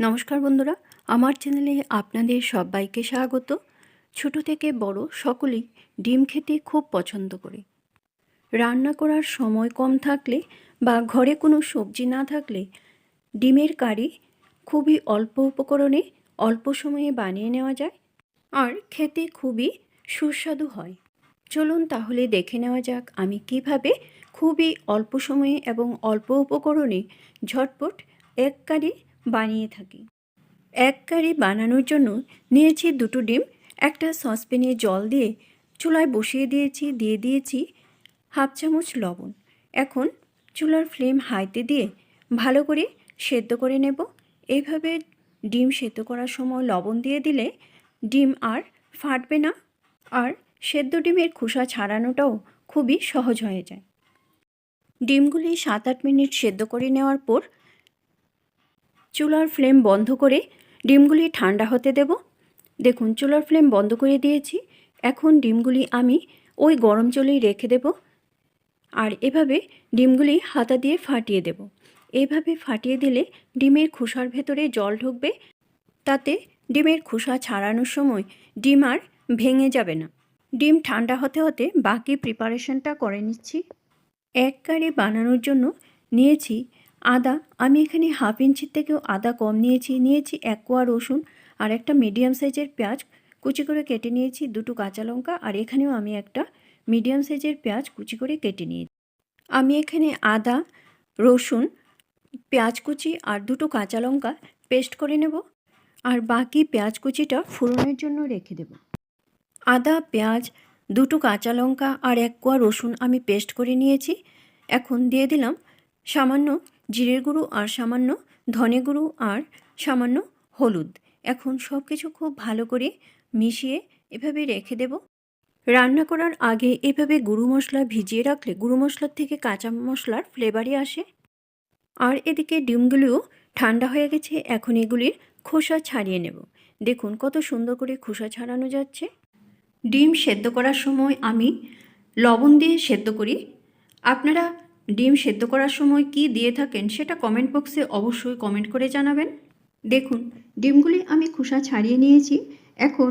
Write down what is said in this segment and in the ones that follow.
নমস্কার বন্ধুরা, আমার চ্যানেলে আপনাদের সবাইকে স্বাগত। ছোট থেকে বড় সকলেই ডিম খেতে খুব পছন্দ করে। রান্না করার সময় কম থাকলে বা ঘরে কোনো সবজি না থাকলে ডিমের কারি খুবই অল্প উপকরণে অল্প সময়ে বানিয়ে নেওয়া যায় আর খেতে খুবই সুস্বাদু হয়। চলুন তাহলে দেখে নেওয়া যাক আমি কীভাবে খুবই অল্প সময়ে এবং অল্প উপকরণে ঝটপট এক কারি বানিয়ে থাকি। এক কারি বানানোর জন্য নিয়েছি দুটো ডিম, একটা সসপ্যানে জল দিয়ে চুলায় বসিয়ে দিয়েছি, দিয়ে দিয়েছি হাফ চামচ লবণ। এখন চুলার ফ্লেম হাইতে দিয়ে ভালো করে সেদ্ধ করে নেব। এইভাবে ডিম সেদ্ধ করার সময় লবণ দিয়ে দিলে ডিম আর ফাটবে না। আর সেদ্ধ ডিমের খোসা ছাড়ানোটাও খুবই সহজ হয়ে যায়। ডিমগুলি সাত আট মিনিট সেদ্ধ করে নেওয়ার পর চুলার ফ্লেম বন্ধ করে ডিমগুলি ঠান্ডা হতে দেব। দেখুন, চুলার ফ্লেম বন্ধ করে দিয়েছি। এখন ডিমগুলি আমি ওই গরম জলেই রেখে দেব। আর এভাবে ডিমগুলি হাতা দিয়ে ফাটিয়ে দেব। এইভাবে ফাটিয়ে দিলে ডিমের খোসার ভেতরে জল ঢুকবে। তাতে ডিমের খোসা ছাড়ানোর সময় ডিম আর ভেঙে যাবে না। ডিম ঠান্ডা হতে হতে বাকি প্রিপারেশনটা করে নিচ্ছি। এক কারি বানানোর জন্য নিয়েছি আদা, আমি এখানে হাফ ইঞ্চির থেকেও আদা কম নিয়েছি নিয়েছি এক কোয়া রসুন আর একটা মিডিয়াম সাইজের পেঁয়াজ। কুচি করে কেটে নিয়েছি দুটো কাঁচা লঙ্কা আর এখানেও আমি একটা মিডিয়াম সাইজের পেঁয়াজ কুচি করে কেটে নিয়েছি। আমি এখানে আদা, রসুন, পেঁয়াজ কুচি আর দুটো কাঁচা লঙ্কা পেস্ট করে নেব আর বাকি পেঁয়াজ কুচিটা ফোড়নের জন্য রেখে দেব। আদা, পেঁয়াজ, দুটো কাঁচা লঙ্কা আর এক কোয়া রসুন আমি পেস্ট করে নিয়েছি। এখন দিয়ে দিলাম সামান্য জিরের গুঁড়ো আর সামান্য ধনে গুঁড়ো আর সামান্য হলুদ। এখন সব কিছু খুব ভালো করে মিশিয়ে এভাবে রেখে দেব। রান্না করার আগে এভাবে গুঁড়ো মশলা ভিজিয়ে রাখলে গুঁড়ো মশলার থেকে কাঁচা মশলার ফ্লেভারই আসে। আর এদিকে ডিমগুলিও ঠান্ডা হয়ে গেছে, এখন এগুলির খোসা ছাড়িয়ে নেব। দেখুন কত সুন্দর করে খোসা ছাড়ানো যাচ্ছে। ডিম সেদ্ধ করার সময় আমি লবণ দিয়ে সেদ্ধ করি। আপনারা ডিম সেদ্ধ করার সময় কি দিয়ে থাকেন সেটা কমেন্ট বক্সে অবশ্যই কমেন্ট করে জানাবেন। দেখুন, ডিমগুলি আমি খোসা ছাড়িয়ে নিয়েছি। এখন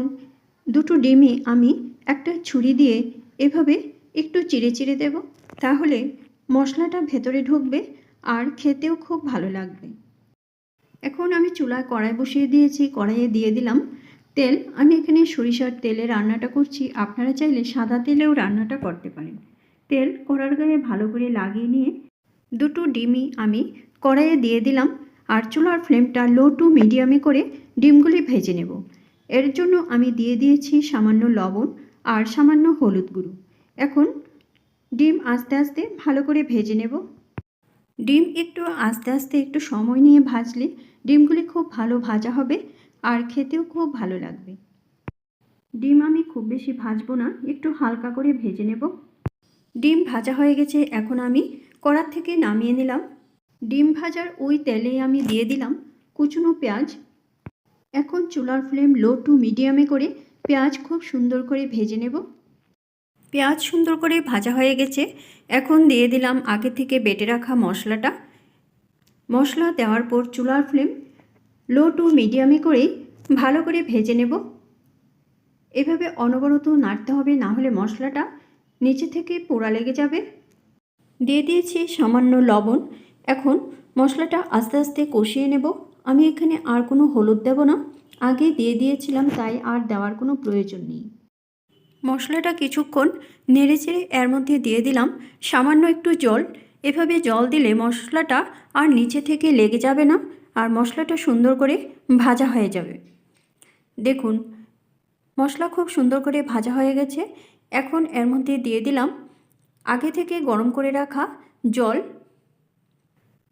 দুটো ডিমই আমি একটা ছুরি দিয়ে এভাবে একটু চিড়ে চিড়ে দেব। তাহলে মশলাটা ভেতরে ঢুকবে আর খেতেও খুব ভালো লাগবে। এখন আমি চুলায় কড়াই বসিয়ে দিয়েছি, কড়াইয়ে দিয়ে দিলাম তেল। আমি এখানে সরিষার তেলে রান্নাটা করছি। আপনারা চাইলে সাদা তেলেও রান্নাটা করতে পারেন। তেল কড়ার গায়ে ভালো করে লাগিয়ে নিয়ে দুটো ডিমই আমি কড়াইয়ে দিয়ে দিলাম আর চুলার ফ্লেমটা লো টু মিডিয়ামে করে ডিমগুলি ভেজে নেব। এর জন্য আমি দিয়ে দিয়েছি সামান্য লবণ আর সামান্য হলুদ গুঁড়ো। এখন ডিম আস্তে আস্তে ভালো করে ভেজে নেব। ডিম একটু আস্তে আস্তে একটু সময় নিয়ে ভাজলে ডিমগুলি খুব ভালো ভাজা হবে আর খেতেও খুব ভালো লাগবে। ডিম আমি খুব বেশি ভাজবো না, একটু হালকা করে ভেজে নেব। ডিম ভাজা হয়ে গেছে, এখন আমি কড়ার থেকে নামিয়ে নিলাম। ডিম ভাজার ওই তেলে আমি দিয়ে দিলাম কুচনো পেঁয়াজ। এখন চুলার ফ্লেম লো টু মিডিয়ামে করে পেঁয়াজ খুব সুন্দর করে ভেজে নেব। পেঁয়াজ সুন্দর করে ভাজা হয়ে গেছে, এখন দিয়ে দিলাম আগে থেকে বেটে রাখা মশলাটা। মশলা দেওয়ার পর চুলার ফ্লেম লো টু মিডিয়ামে করেই ভালো করে ভেজে নেব। এভাবে অনবরত নাড়তে হবে, না হলে মশলাটা নিচে থেকে পোড়া লেগে যাবে। দিয়ে দিয়েছি সামান্য লবণ। এখন মশলাটা আস্তে আস্তে কষিয়ে নেব। আমি এখানে আর কোনো হলুদ দেব না। আগে দিয়ে দিয়েছিলাম, তাই আর দেওয়ার কোনো প্রয়োজন নেই। মশলাটা কিছুক্ষণ নেড়ে চেড়ে এর মধ্যে দিয়ে দিলাম সামান্য একটু জল। এভাবে জল দিলে মশলাটা আর নিচে থেকে লেগে যাবে না, আর মশলাটা সুন্দর করে ভাজা হয়ে যাবে। দেখুন, মশলা খুব সুন্দর করে ভাজা হয়ে গেছে। এখন এর মধ্যে দিয়ে দিলাম। আগে থেকে গরম করে রাখা জল।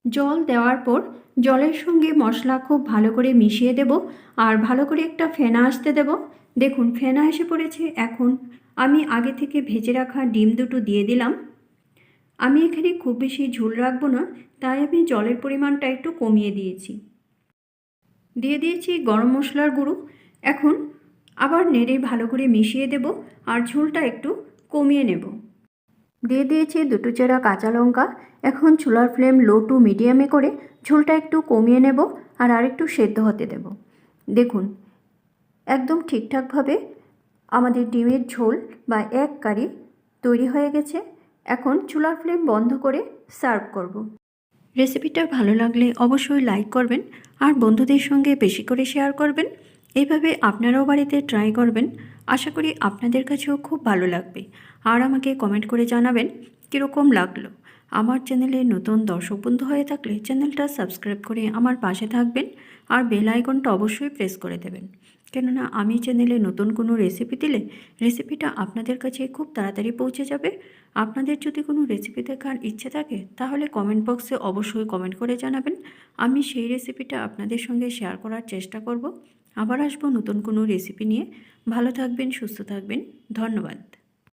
জল দেওয়ার পর জলের সঙ্গে মশলা খুব ভালো করে মিশিয়ে দেব আর ভালো করে একটা ফেনা আসতে দেব। দেখুন, ফেনা এসে পড়েছে। এখন আমি আগে থেকে ভেজে রাখা ডিম দুটো দিয়ে দিলাম। আমি এখানে খুব বেশি ঝোল রাখব না, তাই আমি জলের পরিমাণটা একটু কমিয়ে দিয়েছি। দিয়ে দিয়েছি গরম মশলার গুঁড়ো। এখন আবার নেড়ে ভালো করে মিশিয়ে দেব আর ঝোলটা একটু কমিয়ে নেব। দিয়ে দিয়েছি দুটো চেরা কাঁচা লঙ্কা। এখন চুলার ফ্লেম লো টু মিডিয়ামে করে ঝোলটা একটু কমিয়ে নেব আর আরেকটু সেদ্ধ হতে দেব। দেখুন, একদম ঠিকঠাকভাবে আমাদের ডিমের ঝোল বা এক কারি তৈরি হয়ে গেছে। এখন চুলার ফ্লেম বন্ধ করে সার্ভ করব। রেসিপিটা ভালো লাগলে অবশ্যই লাইক করবেন আর বন্ধুদের সঙ্গে বেশি করে শেয়ার করবেন। এইভাবে আপনারাও বাড়িতে ট্রাই করবেন। আশা করি আপনাদের কাছেও খুব ভালো লাগবে। আর আমাকে কমেন্ট করে জানাবেন কীরকম লাগল। আমার চ্যানেলে নতুন দর্শক বন্ধু হয়ে থাকলে চ্যানেলটা সাবস্ক্রাইব করে আমার পাশে থাকবেন। আর বেল আইকনটা অবশ্যই প্রেস করে দেবেন। কেননা আমি চ্যানেলে নতুন কোনো রেসিপি দিলে রেসিপিটা আপনাদের কাছে খুব তাড়াতাড়ি পৌঁছে যাবে। আপনাদের যদি কোনো রেসিপি দেখার ইচ্ছে থাকে, তাহলে কমেন্ট বক্সে অবশ্যই কমেন্ট করে জানাবেন। আমি সেই রেসিপিটা আপনাদের সঙ্গে শেয়ার করার চেষ্টা করব। আবার আসব নতুন কোনো রেসিপি নিয়ে। ভালো থাকবেন সুস্থ থাকবেন। ধন্যবাদ।